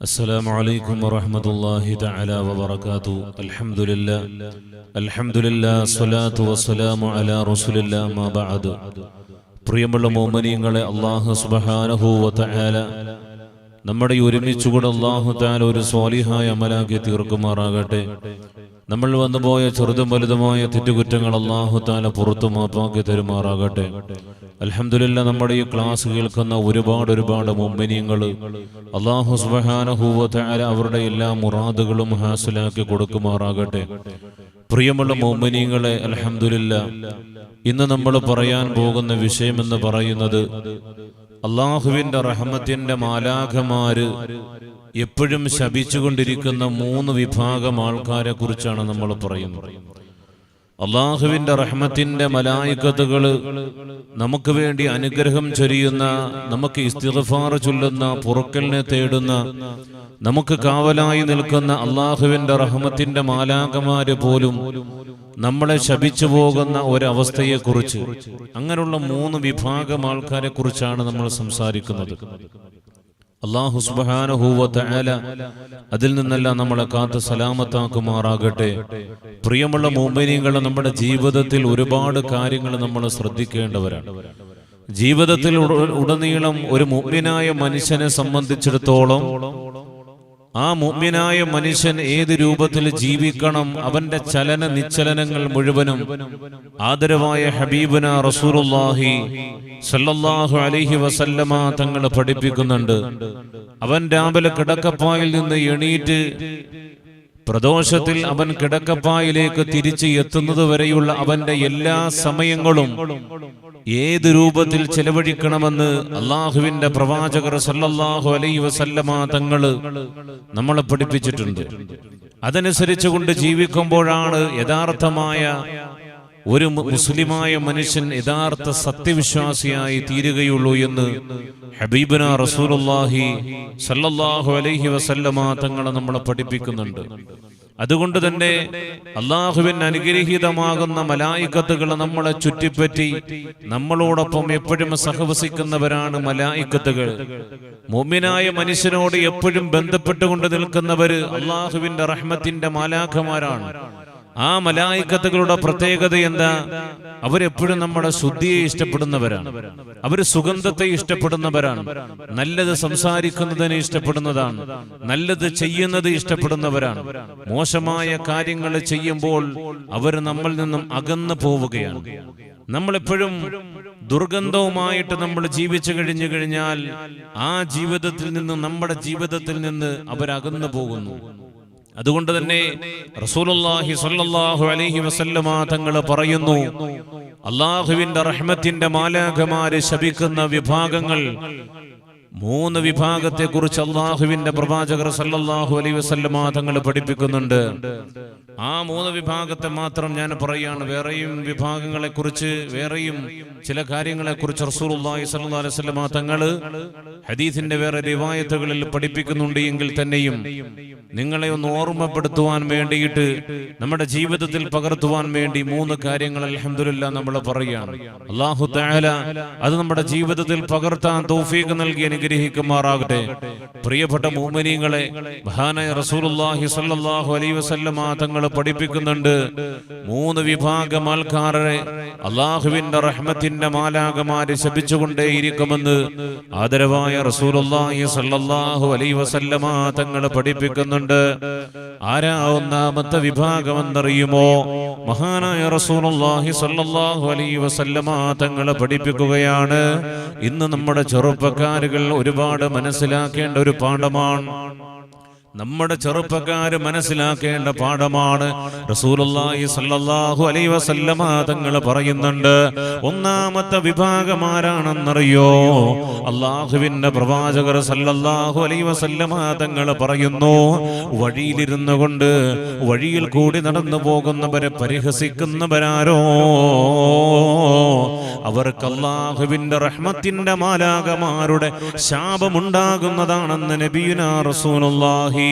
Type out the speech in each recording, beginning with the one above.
السلام عليكم ورحمة الله تعالى وبركاته الحمد لله الحمد لله الصلاة والسلام على رسول الله ما بعد പ്രിയമുള്ള മോമനീങ്ങളെ അള്ളാഹു സുബഹാനഹു വതആല നമ്മുടെ ഒരുമിച്ചുകൂടെ അള്ളാഹു താൻ ഒരു സ്വാലിഹായ അമലാക്കി തീർക്കുമാറാകട്ടെ. നമ്മൾ വന്നുപോയ ചെറുതും വലുതുമായ തെറ്റുകുറ്റങ്ങൾ അള്ളാഹു താല പുറത്തു മാപ്പാക്കി തരുമാറാകട്ടെ. അലഹമില്ല നമ്മുടെ ഈ ക്ലാസ് കേൾക്കുന്ന ഒരുപാട് ഒരുപാട് മുമ്പനിയങ്ങൾ അള്ളാഹു സുബഹാനഹൂവത്തായ അവരുടെ എല്ലാ മുറാദുകളും ഹാസിലാക്കി കൊടുക്കുമാറാകട്ടെ. പ്രിയമുള്ള മോമിനിയങ്ങളെ അലഹമില്ല ഇന്ന് നമ്മൾ പറയാൻ പോകുന്ന വിഷയം എന്ന് പറയുന്നത് അള്ളാഹുവിന്റെ റഹമത്തിന്റെ മാലാഖമാര് എപ്പോഴും ശപിച്ചുകൊണ്ടിരിക്കുന്ന മൂന്ന് വിഭാഗം ആൾക്കാരെ കുറിച്ചാണ് നമ്മൾ പറയുന്നത്. അള്ളാഹുവിന്റെ റഹ്മത്തിന്റെ മലായിക്കത്തുകൾ നമുക്ക് വേണ്ടി അനുഗ്രഹം ചൊരിയുന്ന നമുക്ക് ഇസ്തിഗ്ഫാർ ചൊല്ലുന്ന പുറക്കലിനെ തേടുന്ന നമുക്ക് കാവലായി നിൽക്കുന്ന അള്ളാഹുവിന്റെ റഹ്മത്തിന്റെ മാലാകമാര് പോലും നമ്മളെ ശപിച്ചു പോകുന്ന ഒരവസ്ഥയെക്കുറിച്ച് അങ്ങനെയുള്ള മൂന്ന് വിഭാഗം ആൾക്കാരെ കുറിച്ചാണ് നമ്മൾ സംസാരിക്കുന്നത്. അള്ളാഹു സുബാനഹൂവല അതിൽ നിന്നെല്ലാം നമ്മളെ കാത്ത് സലാമത്താക്കുമാറാകട്ടെ. പ്രിയമുള്ള മോമിനിയങ്ങൾ നമ്മുടെ ജീവിതത്തിൽ ഒരുപാട് കാര്യങ്ങൾ നമ്മൾ ശ്രദ്ധിക്കേണ്ടവരാണ്. ജീവിതത്തിൽ ഉടനീളം ഒരു മുമ്പിനായ മനുഷ്യനെ സംബന്ധിച്ചിടത്തോളം ആ മുമ്പിനായ മനുഷ്യൻ ഏത് രൂപത്തിൽ ജീവിക്കണം അവന്റെ ചലന നിശ്ചലനങ്ങൾ മുഴുവനും ആദരവായ ഹബീബന റസൂറുല്ലാഹി സല്ലല്ലാഹു അലൈഹി വസല്ലമ തങ്ങൾ പഠിപ്പിക്കുന്നുണ്ട്. അവൻ രാവിലെ കിടക്കപ്പായിൽ നിന്ന് എണീറ്റ് പ്രദോഷത്തിൽ അവൻ കിടക്കപ്പായിലേക്ക് തിരിച്ച് എത്തുന്നത് വരെയുള്ള അവന്റെ എല്ലാ സമയങ്ങളും ഏത് രൂപത്തിൽ ചെലവഴിക്കണമെന്ന് അള്ളാഹുവിന്റെ പ്രവാചകർ സല്ലല്ലാഹു അലൈ വസല്ലമ തങ്ങൾ നമ്മളെ പഠിപ്പിച്ചിട്ടുണ്ട്. അതനുസരിച്ച് കൊണ്ട് ജീവിക്കുമ്പോഴാണ് യഥാർത്ഥമായ ഒരു മുസ്ലിമായ മനുഷ്യൻ യഥാർത്ഥ സത്യവിശ്വാസിയായി തീരുകയുള്ളൂ എന്ന് ഹബീബന റസൂലുള്ളാഹി സല്ലല്ലാഹു അലൈഹി വസല്ലമ തങ്ങളെ നമ്മളെ പഠിപ്പിക്കുന്നുണ്ട്. അതുകൊണ്ട് തന്നെ അള്ളാഹുവിൻ അനുഗ്രഹീതമാകുന്ന മലായിക്കത്തുകൾ നമ്മളെ ചുറ്റിപ്പറ്റി നമ്മളോടൊപ്പം എപ്പോഴും സഹവസിക്കുന്നവരാണ് മലായിക്കത്തുകൾ. മുമ്മിനായ മനുഷ്യനോട് എപ്പോഴും ബന്ധപ്പെട്ടുകൊണ്ട് നിൽക്കുന്നവര് അള്ളാഹുവിന്റെ റഹ്മത്തിന്റെ മാലാഖമാരാണ്. ആ മലായിക്കത്തുകളുടെ പ്രത്യേകത എന്താ? അവരെപ്പോഴും നമ്മുടെ ശുദ്ധിയെ ഇഷ്ടപ്പെടുന്നവരാണ്. അവർ സുഗന്ധത്തെ ഇഷ്ടപ്പെടുന്നവരാണ്. നല്ലത് സംസാരിക്കുന്നതിനെ ഇഷ്ടപ്പെടുന്നതാണ്. നല്ലത് ചെയ്യുന്നത് ഇഷ്ടപ്പെടുന്നവരാണ്. മോശമായ കാര്യങ്ങൾ ചെയ്യുമ്പോൾ അവർ നമ്മിൽ നിന്നും അകന്നു പോവുകയാണ്. നമ്മളെപ്പോഴും ദുർഗന്ധവുമായിട്ട് നമ്മൾ ജീവിച്ചു കഴിഞ്ഞു കഴിഞ്ഞാൽ ആ ജീവിതത്തിൽ നിന്ന് നമ്മുടെ ജീവിതത്തിൽ നിന്ന് അവരകന്നു പോകുന്നു. അതുകൊണ്ട് തന്നെ റസൂലുള്ളാഹി സ്വല്ലല്ലാഹു അലൈഹി വസല്ലമ തങ്ങൾ പറയുന്നു അള്ളാഹുവിന്റെ റഹ്മത്തിന്റെ മാലാഖമാര് ശപിക്കുന്ന വിഭാഗങ്ങൾ മൂന്ന് വിഭാഗത്തെ കുറിച്ച് അള്ളാഹുവിന്റെ പ്രവാചകർ സല്ലല്ലാഹു അലൈഹി വസല്ലമ തങ്ങൾ പഠിപ്പിക്കുന്നുണ്ട്. ആ മൂന്ന് വിഭാഗത്തെ മാത്രം ഞാൻ പറയുകയാണ് വേറെയും വിഭാഗങ്ങളെ കുറിച്ച് വേറെയും ചില കാര്യങ്ങളെ കുറിച്ച് റസൂലുള്ളാഹി സല്ലല്ലാഹു അലൈഹി വസല്ലമ തങ്ങൾ ഹദീസിന്റെ വേറെ റിവായത്തുകളിൽ പഠിപ്പിക്കുന്നുണ്ട് എങ്കിൽ തന്നെയും നിങ്ങളെ ഒന്ന് ഓർമ്മപ്പെടുത്തുവാൻ വേണ്ടിയിട്ട് നമ്മുടെ ജീവിതത്തിൽ പകർത്തുവാൻ വേണ്ടി മൂന്ന് കാര്യങ്ങൾ അൽഹംദുലില്ലാ നമ്മൾ പറയുകയാണ് അള്ളാഹു അത് നമ്മുടെ ജീവിതത്തിൽ പകർത്താൻ തൗഫീഖ് നൽകി അനുഗ്രഹിക്കുമാറാകട്ടെ. പ്രിയപ്പെട്ട മൂമനീങ്ങളെ മഹാനായ റസൂലുള്ളാഹി സ്വല്ലല്ലാഹു അലൈഹി വസല്ലമ തങ്ങൾ പഠിപ്പിക്കുന്നുണ്ട്. മൂന്ന് വിഭാഗം ആൾക്കാരെ അള്ളാഹുവിന്റെ റഹ്മത്തിന്റെ മാലാകമാര് ശപിച്ചുകൊണ്ടേയിരിക്കുമെന്ന് ആദരവായ റസൂലുള്ളാഹി സ്വല്ലല്ലാഹു അലൈഹി വസല്ലമ തങ്ങൾ പഠിപ്പിക്കുന്നുണ്ട്. ആരാ ഒന്നാമത്തെ വിഭാഗം എന്നറിയുമോ മഹാനായ റസൂലുള്ളാഹി സ്വല്ലല്ലാഹു അലൈഹി വസല്ലമ തങ്ങൾ പഠിപ്പിക്കുകയാണ്. ഇന്ന് നമ്മുടെ ചെറുപ്പക്കാരുകൾ ഒരുപാട് മനസ്സിലാക്കേണ്ട ഒരു പാഠമാണ്. നമ്മുടെ ചെറുപ്പക്കാര് മനസ്സിലാക്കേണ്ട പാഠമാണ്. റസൂലുള്ളാഹി അലൈഹി വസല്ലമ തങ്ങൾ പറയുന്നുണ്ട് ഒന്നാമത്തെ വിഭാഗം ആരാണെന്നറിയോ? അള്ളാഹുവിന്റെ പ്രവാചകർ സല്ലല്ലാഹു അലൈഹി വസല്ലമ തങ്ങൾ പറയുന്നു വഴിയിലിരുന്നു കൊണ്ട് വഴിയിൽ കൂടി നടന്നു പോകുന്നവരെ പരിഹസിക്കുന്നവരാരോ? അവർക്ക് അള്ളാഹുവിന്റെ റഹ്മത്തിന്റെ മാലാകമാരുടെ ശാപമുണ്ടാകുന്നതാണെന്ന് നബിയുന റസൂലുള്ളാഹി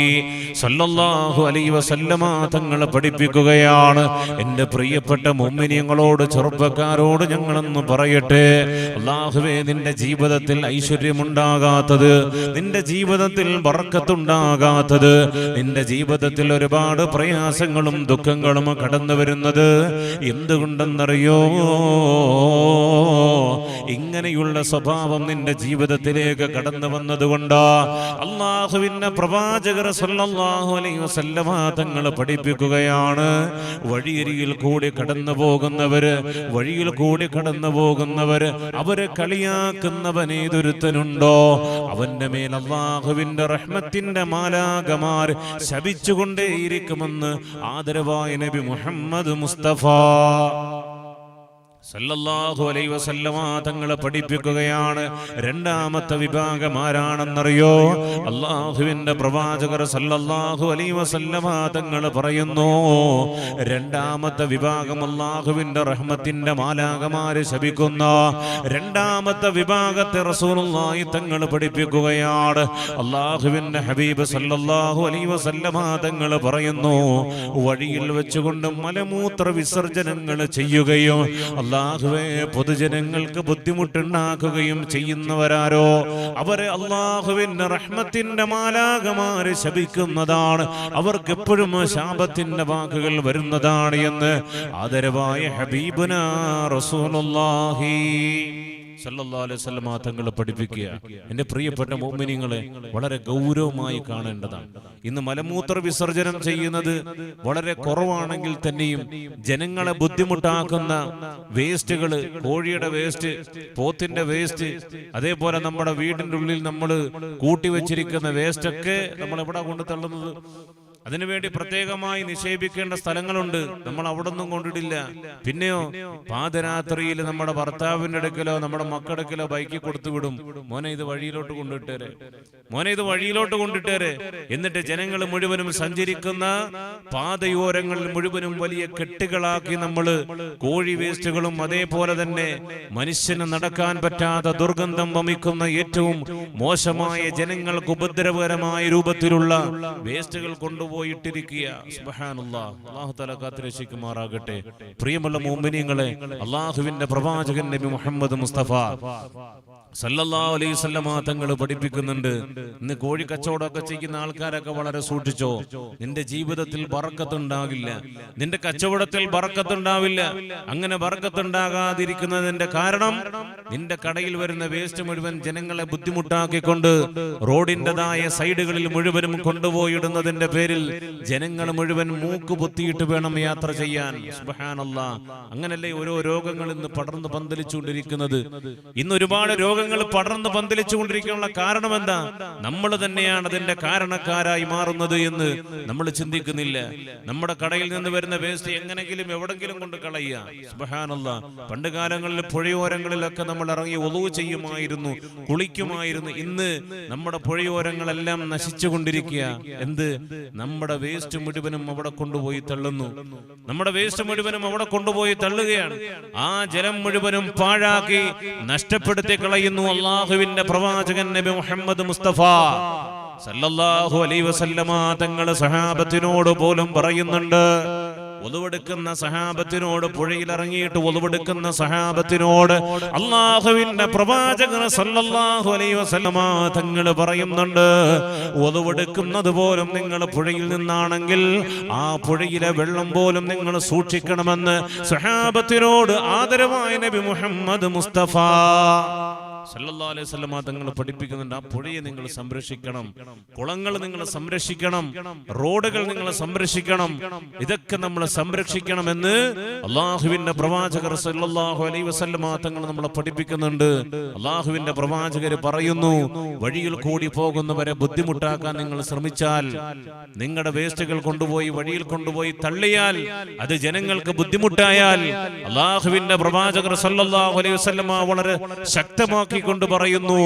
അലൈഹി വസല്ലമ തങ്ങൾ പഠിപ്പിക്കുകയാണ്. എന്റെ പ്രിയപ്പെട്ട മുമ്മിനിയങ്ങളോട് ചെറുപ്പക്കാരോട് ഞങ്ങളെന്ന് പറയട്ടെ. അള്ളാഹുവേ നിന്റെ ജീവിതത്തിൽ ഐശ്വര്യമുണ്ടാകാത്തത് നിന്റെ ജീവിതത്തിൽ വറക്കത്തുണ്ടാകാത്തത് നിന്റെ ജീവിതത്തിൽ ഒരുപാട് പ്രയാസങ്ങളും ദുഃഖങ്ങളും കടന്നു വരുന്നത് എന്തുകൊണ്ടെന്നറിയോ? ഇങ്ങനെയുള്ള സ്വഭാവം നിന്റെ ജീവിതത്തിലേക്ക് കടന്നു വന്നതുകൊണ്ട് അള്ളാഹുവിന്റെ പ്രവാചകർ വസല്ലമ തങ്ങൾ പഠിപ്പിക്കുകയാണ്. വഴിയരിയിൽ കൂടി കടന്നു പോകുന്നവര് വഴിയിൽ കൂടി കടന്നു പോകുന്നവര് അവർ കളിയാക്കുന്നവൻ ഏതൊരുത്തനുണ്ടോ? അവന്റെ മേൽ അള്ളാഹുവിന്റെ റഹ്മത്തിന്റെ മാലാകമാർ ശപിച്ചുകൊണ്ടേയിരിക്കുമെന്ന് ആദരവായ നബി മുഹമ്മദ് മുസ്തഫ. സല്ലല്ലാഹു അലൈഹി വസല്ലമ തങ്ങളെ പഠിപ്പിക്കുകയാണ്. രണ്ടാമത്തെ വിഭാഗം ആരാണെന്നറിയോ? അള്ളാഹുവിന്റെ പ്രവാചകർ സല്ലല്ലാഹു അലൈഹി വസല്ലമ തങ്ങൾ പറയുന്നു രണ്ടാമത്തെ വിഭാഗം അള്ളാഹുവിന്റെ റഹ്മത്തിന്റെ മാലാകമാര് ശപിക്കുന്ന. രണ്ടാമത്തെ വിഭാഗത്തെ റസൂലുള്ളാഹി തങ്ങൾ പഠിപ്പിക്കുകയാണ്. അള്ളാഹുവിന്റെ ഹബീബ് സല്ലല്ലാഹു അലൈഹി വസല്ലമ തങ്ങൾ പറയുന്നു വഴിയിൽ വെച്ചുകൊണ്ട് മലമൂത്ര വിസർജനങ്ങൾ ചെയ്യുകയും അള്ളാഹുവെ പൊതുജനങ്ങൾക്ക് ബുദ്ധിമുട്ടുണ്ടാക്കുകയും ചെയ്യുന്നവരാരോ? അവരെ അള്ളാഹുവിന്റെ റഹ്മത്തിന്റെ മാലാകമാര് ശപിക്കുന്നതാണ്. അവർക്ക് എപ്പോഴും ശാപത്തിന്റെ വാക്കുകൾ വരുന്നതാണ് എന്ന് ആദരവായ ഹബീബുന റസൂലുള്ളാഹി. വസല്ലമ തങ്ങൾ പഠിപ്പിക്കുക. എന്റെ പ്രിയപ്പെട്ട മോമിനിങ്ങളെ വളരെ ഗൗരവമായി കാണേണ്ടതാണ്. ഇന്ന് മലമൂത്ര വിസർജനം ചെയ്യുന്നത് വളരെ കുറവാണെങ്കിൽ തന്നെയും ജനങ്ങളെ ബുദ്ധിമുട്ടാക്കുന്ന വേസ്റ്റുകൾ കോഴിയുടെ വേസ്റ്റ് പോത്തിന്റെ വേസ്റ്റ് അതേപോലെ നമ്മുടെ വീടിന്റെ ഉള്ളിൽ നമ്മൾ കൂട്ടിവെച്ചിരിക്കുന്ന വേസ്റ്റൊക്കെ നമ്മൾ എവിടെ കൊണ്ട് തള്ളുന്നത്? അതിനുവേണ്ടി പ്രത്യേകമായി നിക്ഷേപിക്കേണ്ട സ്ഥലങ്ങളുണ്ട്. നമ്മൾ അവിടെ ഒന്നും കൊണ്ടിടില്ല പിന്നെയോ പാതരാത്രിയിൽ നമ്മുടെ ഭർത്താവിന്റെ അടുക്കലോ നമ്മുടെ മക്കടക്കലോ ബൈക്കിൽ കൊടുത്തു വിടും മോനെ ഇത് വഴിയിലോട്ട് കൊണ്ടിട്ടേരെ മോനെ ഇത് വഴിയിലോട്ട് കൊണ്ടിട്ടേരെ എന്നിട്ട് ജനങ്ങൾ മുഴുവനും സഞ്ചരിക്കുന്ന പാതയോരങ്ങളിൽ മുഴുവനും വലിയ കെട്ടുകളാക്കി നമ്മൾ കോഴി വേസ്റ്റുകളും അതേപോലെ തന്നെ മനുഷ്യന് നടക്കാൻ പറ്റാത്ത ദുർഗന്ധം വമിക്കുന്ന ഏറ്റവും മോശമായ ജനങ്ങൾക്ക് ഉപദ്രവകരമായ രൂപത്തിലുള്ള വേസ്റ്റുകൾ കൊണ്ടുപോയിട്ടിരിക്കുക അല്ലാഹു തആല കാത്തുരക്ഷിക്കുമാറാകട്ടെ. പ്രിയമുള്ള മോമിനിയങ്ങളെ അള്ളാഹുവിന്റെ പ്രവാചകൻ നബി മുഹമ്മദ് മുസ്തഫ. അലൈഹി തങ്ങൾ പഠിപ്പിക്കുന്നുണ്ട്. ഇന്ന് കോഴി കച്ചവടമൊക്കെ ചെയ്യുന്ന ആൾക്കാരൊക്കെ വളരെ സൂക്ഷിച്ചോ? നിന്റെ ജീവിതത്തിൽ ബറക്കത്തുണ്ടാകില്ല നിന്റെ കച്ചവടത്തിൽ ബറക്കത്തുണ്ടാവില്ല അങ്ങനെ ബറക്കത്തുണ്ടാകാതിരിക്കുന്നതിന്റെ കാരണം നിന്റെ കടയിൽ വരുന്ന വേസ്റ്റ് മുഴുവൻ ജനങ്ങളെ ബുദ്ധിമുട്ടാക്കിക്കൊണ്ട് റോഡിന്റെതായ സൈഡുകളിൽ മുഴുവനും കൊണ്ടുപോയിടുന്നതിന്റെ പേരിൽ ജനങ്ങൾ മുഴുവൻ മൂക്ക് പൊത്തിയിട്ട് വേണം യാത്ര ചെയ്യാൻ. അങ്ങനല്ലേ ഓരോ രോഗങ്ങൾ ഇന്ന് പടർന്ന് പന്തലിച്ചുകൊണ്ടിരിക്കുന്നത്. ഇന്ന് ഒരുപാട് രോഗങ്ങൾ പടർന്ന് പന്തലിച്ചുകൊണ്ടിരിക്കാനുള്ള കാരണം എന്താ നമ്മൾ തന്നെയാണ് അതിന്റെ കാരണക്കാരായി മാറുന്നത് എന്ന് നമ്മൾ ചിന്തിക്കുന്നില്ല. നമ്മുടെ കടയിൽ നിന്ന് വരുന്ന വേസ്റ്റ് എങ്ങനെങ്കിലും എവിടെങ്കിലും കൊണ്ട് കളയുക. സുബ്ഹാനല്ലാ. പണ്ട് കാലങ്ങളിൽ പുഴയോരങ്ങളിലൊക്കെ നമ്മൾ ഇറങ്ങി ഒതുവ് ചെയ്യുമായിരുന്നു. കുളിക്കുമായിരുന്നു. ഇന്ന് നമ്മുടെ പുഴയോരങ്ങളെല്ലാം നശിച്ചുകൊണ്ടിരിക്കുക. എന്ത്? നമ്മുടെ വേസ്റ്റ് മുഴുവനും അവിടെ കൊണ്ടുപോയി തള്ളുന്നു. നമ്മുടെ വേസ്റ്റ് മുഴുവനും അവിടെ കൊണ്ടുപോയി തള്ളുകയാണ്. ആ ജലം മുഴുവനും പാഴാക്കി നഷ്ടപ്പെടുത്തി കളയുന്നു. അള്ളാഹുവിന്റെ പ്രവാചകൻ നബി മുഹമ്മദ് മുസ്തഫ. സല്ലല്ലാഹു അലൈഹി വസല്ലമ തങ്ങൾ സഹാബത്തിനോട് പോലും പറയുന്നുണ്ട് ഒതുവെടുക്കുന്ന സഹാബത്തിനോട് പുഴയിലിറങ്ങിയിട്ട് ഒതുവെടുക്കുന്ന സഹാബത്തിനോട് അള്ളാഹുവിന്റെ പ്രവാചകർ സല്ലല്ലാഹു അലൈഹി വസല്ലമ തങ്ങൾ പറയുന്നുണ്ട് ഒതുവെടുക്കുന്നത് പോലും നിങ്ങൾ പുഴയിൽ നിന്നാണെങ്കിൽ ആ പുഴയിലെ വെള്ളം പോലും നിങ്ങൾ സൂക്ഷിക്കണമെന്ന് സഹാബത്തിനോട് ആദരവായ നബി മുഹമ്മദ് മുസ്തഫ. സല്ലല്ലാഹു അലൈഹി തങ്ങൾ പഠിപ്പിക്കുന്നുണ്ട്. ആ പുഴയെ നിങ്ങൾ സംരക്ഷിക്കണം. കുളങ്ങൾ നിങ്ങൾ സംരക്ഷിക്കണം. റോഡുകൾ നിങ്ങൾ സംരക്ഷിക്കണം. ഇതൊക്കെ നമ്മൾ സംരക്ഷിക്കണമെന്ന് അള്ളാഹുവിന്റെ പ്രവാചകർ സല്ലല്ലാഹു അലൈഹി വസല്ലമ തങ്ങൾ നമ്മളെ പഠിപ്പിക്കുന്നുണ്ട്. അള്ളാഹുവിന്റെ പ്രവാചകർ പറയുന്നു വഴിയിൽ കൂടി പോകുന്നവരെ ബുദ്ധിമുട്ടാക്കാൻ നിങ്ങൾ ശ്രമിച്ചാൽ നിങ്ങളുടെ വേസ്റ്റുകൾ കൊണ്ടുപോയി വഴിയിൽ കൊണ്ടുപോയി തള്ളിയാൽ അത് ജനങ്ങൾക്ക് ബുദ്ധിമുട്ടായാൽ അള്ളാഹുവിന്റെ പ്രവാചകർ സല്ലല്ലാഹു അലൈഹി വസല്ലമ വളരെ ശക്തമാക്കിക്കൊണ്ട് പറയുന്നു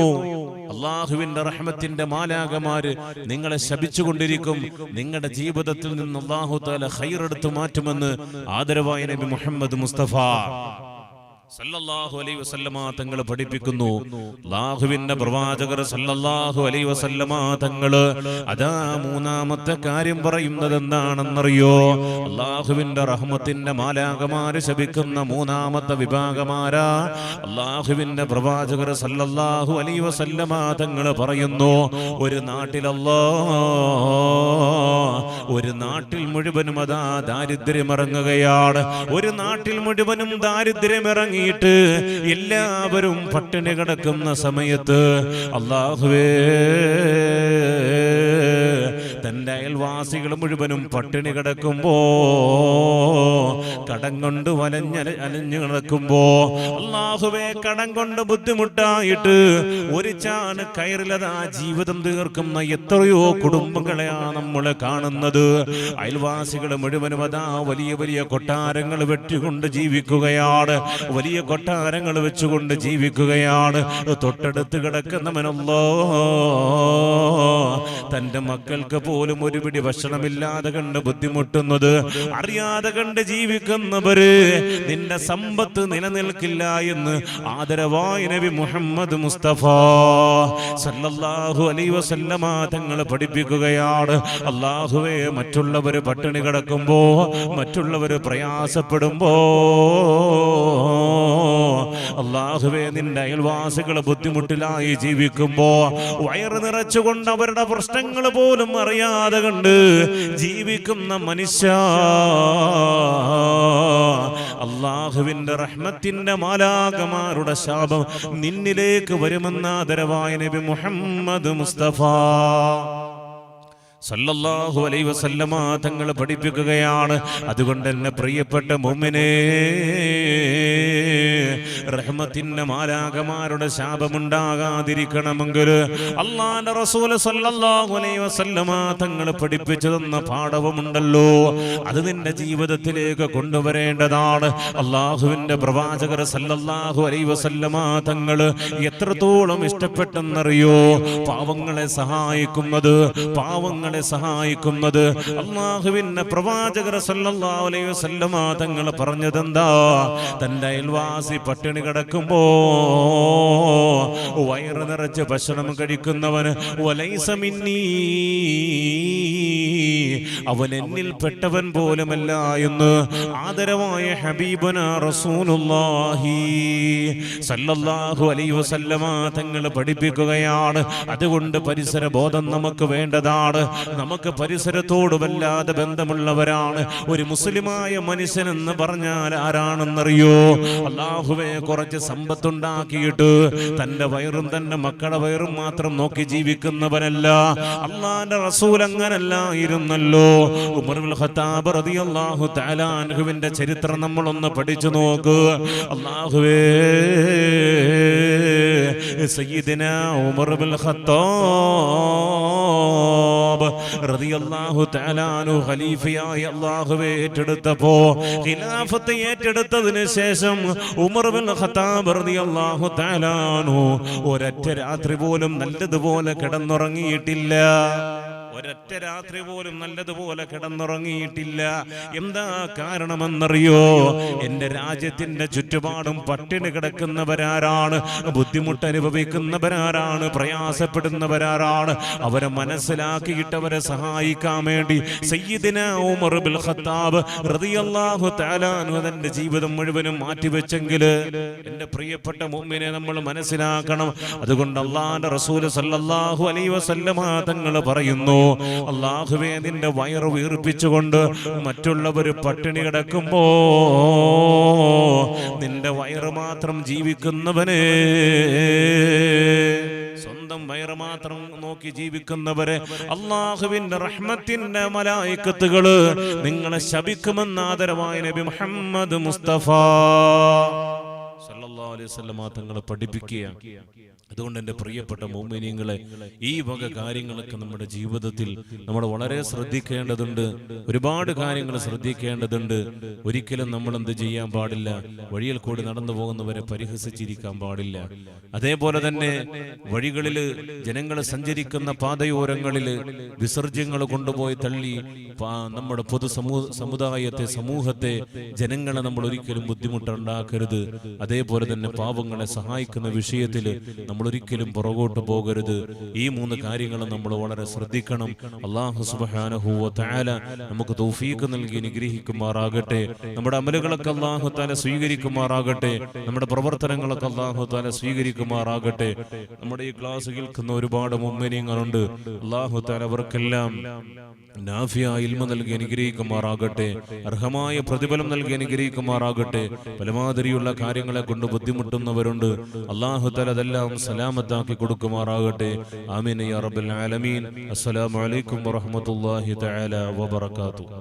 അള്ളാഹുവിന്റെ റഹ്മത്തിന്റെ മാലാകമാര് നിങ്ങളെ ശപിച്ചുകൊണ്ടിരിക്കും. നിങ്ങളുടെ ജീവിതത്തിൽ നിന്ന് അള്ളാഹു താല ഹൈറെടുത്ത് മാറ്റുമെന്ന് ആദരവായ നബി മുഹമ്മദ് മുസ്തഫ. സല്ലല്ലാഹു അലൈഹി വസല്ലമ തങ്ങൾ പഠിപ്പിക്കുന്നു. അല്ലാഹുവിന്റെ പ്രവാചകർ സല്ലല്ലാഹു അലൈഹി വസല്ലമ തങ്ങൾ അതാ മൂന്നാമത്തെ കാര്യം പറയുന്നത് എന്താണെന്നറിയോ അല്ലാഹുവിന്റെ റഹ്മത്തിന്റെ മാലാകമാര് ശപിക്കുന്ന മൂന്നാമത്തെ വിഭാഗമാരാ? അല്ലാഹുവിന്റെ പ്രവാചകർ സല്ലല്ലാഹു അലൈഹി വസല്ലമ തങ്ങൾ പറയുന്നു ഒരു നാട്ടിലല്ലോ ഒരു നാട്ടിൽ മുഴുവനും അതാ ദാരിദ്ര്യം ഇറങ്ങുകയാണ് ഒരു നാട്ടിൽ മുഴുവനും ദാരിദ്ര്യം ഇറങ്ങിയിട്ട് എല്ലാവരും പട്ടിണി കിടക്കുന്ന സമയത്ത് അള്ളാഹുവേ തന്റെ അയൽവാസികൾ മുഴുവനും പട്ടിണി കിടക്കുമ്പോ കടം കൊണ്ട് വലഞ്ഞ അലഞ്ഞു കിടക്കുമ്പോ അള്ളാഹുവേ കടം കൊണ്ട് ബുദ്ധിമുട്ടായിട്ട് ഒരു ചാണ് കയറിലതാ ജീവിതം തീർക്കുന്ന എത്രയോ കുടുംബങ്ങളെയാണ് നമ്മൾ കാണുന്നത്. അയൽവാസികൾ മുഴുവനും അതാ വലിയ വലിയ കൊട്ടാരങ്ങൾ വെട്ടിക്കൊണ്ട് ജീവിക്കുകയാണ്. വലിയ കൊട്ടാരങ്ങൾ വെച്ചുകൊണ്ട് ജീവിക്കുകയാണ്. തൊട്ടടുത്ത് കിടക്കുന്നവനല്ലോ തന്റെ മക്കൾക്ക് പോലും ഒരു പിടി ഭക്ഷണമില്ലാതെ കണ്ട് ബുദ്ധിമുട്ടുന്നത്. അറിയാതെ കണ്ട് ജീവിക്കുന്നവര് നിന്റെ സമ്പത്ത് നിലനിൽക്കില്ല എന്ന് ആദരവായ നബി മുഹമ്മദ് മുസ്തഫ സല്ലല്ലാഹു അലൈഹി വസല്ലമ പഠിപ്പിക്കുകയാണ്. അള്ളാഹുവേ മറ്റുള്ളവര് പട്ടിണി കിടക്കുമ്പോ മറ്റുള്ളവര് പ്രയാസപ്പെടുമ്പോ അള്ളാഹുവേ നിന്റെ അയൽവാസികൾ ബുദ്ധിമുട്ടിലായി ജീവിക്കുമ്പോ വയറ് നിറച്ചുകൊണ്ട് അവരുടെ പ്രശ്നങ്ങൾ പോലും അറിയാതെ കണ്ട് ജീവിക്കുന്ന മനുഷ്യ. അള്ളാഹുവിന്റെ റഹ്മത്തിന്റെ മാലാകമാരുടെ ശാപം നിന്നിലേക്ക് വരുമെന്ന ആദരവായ നബി മുഹമ്മദ് മുസ്തഫ. സല്ലല്ലാഹു അലൈഹി വസല്ലമ തങ്ങൾ പഠിപ്പിക്കുകയാണ്. അതുകൊണ്ട് എന്നെ പ്രിയപ്പെട്ട മുമ്മിനെ റഹ്മത്തിന്റെ മാലാകമാരുടെ ശാപമുണ്ടാകാതിരിക്കണമെങ്കിൽ അള്ളാന്റെ അലൈഹി വസല്ലമ തങ്ങൾ പഠിപ്പിച്ചു തന്ന പാഠവുമുണ്ടല്ലോ. അത് നിന്റെ ജീവിതത്തിലേക്ക് കൊണ്ടുവരേണ്ടതാണ്. അള്ളാഹുവിന്റെ പ്രവാചകർ സല്ലല്ലാഹു അലൈ വസല്ലമ തങ്ങൾ എത്രത്തോളം ഇഷ്ടപ്പെട്ടെന്നറിയോ? പാവങ്ങളെ സഹായിക്കുന്നത് പാവങ്ങളെ സഹായിക്കുന്നത്. അള്ളാഹുവിന്റെ പ്രവാചകർ സല്ലല്ലാഹു അലൈ വസല്ലമ തങ്ങൾ പറഞ്ഞതെന്താ? തന്റെ അയൽവാസി പട്ടിണി കിടക്കുമ്പോ വയറ് നിറച്ച് ഭക്ഷണം കഴിക്കുന്നവന് അവൻ എന്നിൽ പെട്ടവൻ പോലുമല്ല എന്ന് ആദരവായ ഹബീബന റസൂലുള്ളാഹി സല്ലല്ലാഹു അലൈഹി വസല്ലമ തങ്ങൾ പഠിപ്പിക്കുകയാണ്. അതുകൊണ്ട് പരിസര ബോധം നമുക്ക് വേണ്ടതാണ്. നമുക്ക് പരിസരത്തോട് വല്ലാതെ ബന്ധമുള്ളവരാണ്. ഒരു മുസ്ലിമായ മനുഷ്യൻ എന്ന് പറഞ്ഞാൽ ആരാണെന്നറിയോ? അള്ളാഹുവെ കുറച്ച് സമ്പത്തുണ്ടാക്കിയിട്ട് തന്റെ വയറും തന്റെ മക്കളുടെ വയറും മാത്രം നോക്കി ജീവിക്കുന്നവനല്ല. അള്ളാന്റെ റസൂൽ അങ്ങനല്ലായിരുന്നല്ലോ ഉമറുൽ ഖത്താബ് റളിയല്ലാഹു തആല അൻഹുവിന്റെ ചരിത്രം നമ്മൾ ഒന്ന് പഠിച്ചു നോക്ക്. അള്ളാഹുവേ സയ്യിദിന ഉമർ ഖത്താബ് റളിയല്ലാഹു തആല അൻഹു ഖലീഫയായി അല്ലാഹുവേ ഏറ്റെടുത്തപ്പോൾ ഖിലാഫത്ത് ഏറ്റെടുത്തതിന് ശേഷം ഉമർ ബിൻ ഖത്താബ് റളിയല്ലാഹു തആല അൻഹു ഒരൊറ്റ രാത്രി പോലും നല്ലതുപോലെ കിടന്നുറങ്ങിയിട്ടില്ല. ഒരൊറ്റ രാത്രി പോലും നല്ലതുപോലെ കിടന്നുറങ്ങിയിട്ടില്ല. എന്താ കാരണമെന്നറിയോ? എന്റെ രാജ്യത്തിന്റെ ചുറ്റുപാടും പട്ടിണി കിടക്കുന്നവരാരാണ് ബുദ്ധിമുട്ട് അനുഭവിക്കുന്നവരാരാണ് പ്രയാസപ്പെടുന്നവരാരാണ്. അവരെ മനസ്സിലാക്കിയിട്ട് അവരെ സഹായിക്കാൻ വേണ്ടി സയ്യിദിന ഉമർ ബിൽ ഖത്താബ് അൻഹു തന്റെ ജീവിതം മുഴുവനും മാറ്റിവെച്ചെങ്കിൽ എന്റെ പ്രിയപ്പെട്ട മുമ്പിനെ നമ്മൾ മനസ്സിലാക്കണം. അതുകൊണ്ട് അള്ളാന്റെ റസൂൽ സല്ലല്ലാഹു അലൈഹി വസല്ലമ തങ്ങൾ പറയുന്നു അള്ളാഹുവേ നിന്റെ വയറ് വീർപ്പിച്ചുകൊണ്ട് മറ്റുള്ളവർ പട്ടിണി കിടക്കുമ്പോ നിന്റെ വയറ് മാത്രം ജീവിക്കുന്നവന് സ്വന്തം വയറ് മാത്രം നോക്കി ജീവിക്കുന്നവരെ അള്ളാഹുവിന്റെ റഹ്മത്തിന്റെ മലായിക്കത്തുകൾ നിങ്ങളെ ശപിക്കുമെന്ന് ആദരവായ നബി മുഹമ്മദ് മുസ്തഫ സല്ലല്ലാഹു അലൈഹി വസല്ലം തങ്ങളെ പഠിപ്പിക്കുക അതുകൊണ്ട് എന്റെ പ്രിയപ്പെട്ട മോമിനിയങ്ങളെ ഈ വക കാര്യങ്ങളൊക്കെ നമ്മുടെ ജീവിതത്തിൽ നമ്മൾ വളരെ ശ്രദ്ധിക്കേണ്ടതുണ്ട്. ഒരുപാട് കാര്യങ്ങൾ ശ്രദ്ധിക്കേണ്ടതുണ്ട്. ഒരിക്കലും നമ്മൾ എന്ത് ചെയ്യാൻ പാടില്ല. വഴിയിൽ കൂടി നടന്നു പോകുന്നവരെ പരിഹസിച്ചിരിക്കാൻ പാടില്ല. അതേപോലെ തന്നെ വഴികളിൽ ജനങ്ങൾ സഞ്ചരിക്കുന്ന പാതയോരങ്ങളിൽ വിസർജ്യങ്ങൾ കൊണ്ടുപോയി തള്ളി നമ്മുടെ പൊതു സമൂ സമുദായത്തെ സമൂഹത്തെ ജനങ്ങളെ നമ്മൾ ഒരിക്കലും ബുദ്ധിമുട്ടുണ്ടാക്കരുത്. അതേപോലെ തന്നെ പാവങ്ങളെ സഹായിക്കുന്ന വിഷയത്തിൽ നമ്മൾ ഒരിക്കലും പുറകോട്ട് പോകരുത്. ഈ മൂന്ന് കാര്യങ്ങൾ നമ്മൾ വളരെ ശ്രദ്ധിക്കണം. അള്ളാഹു സുബ്ഹാനഹു വ തആല നമുക്ക് തൗഫീഖ് നൽകി അനുഗ്രഹിക്കുമാറാകട്ടെ. നമ്മുടെ അമലുകളൊക്കെ അള്ളാഹു താല സ്വീകരിക്കുമാറാകട്ടെ. നമ്മുടെ പ്രവർത്തനങ്ങളൊക്കെ അള്ളാഹു താല സ്വീകരിക്കുമാറാകട്ടെ. നമ്മുടെ ഈ ക്ലാസ് കേൾക്കുന്ന ഒരുപാട് മുമ്മനീങ്ങളുണ്ട് അള്ളാഹു താല അവർക്കെല്ലാം നാഫിയ ഇൽമ നൽകി അനുഗ്രഹിക്കുമാറാകട്ടെ. അർഹമായ പ്രതിഫലം നൽകി അനുഗ്രഹിക്കുമാറാകട്ടെ. പലമാതിരിയുള്ള കാര്യങ്ങളെ കൊണ്ട് ബുദ്ധിമുട്ടുന്നവരുണ്ട്. അള്ളാഹു തല അതെല്ലാം സലാമത്താക്കി കൊടുക്കുമാറാകട്ടെ. ആമീൻ യാ റബ്ബൽ ആലമീൻ. അസ്സലാമു അലൈക്കും വറഹ്മത്തുള്ളാഹി തആല വബറകാതുഹു.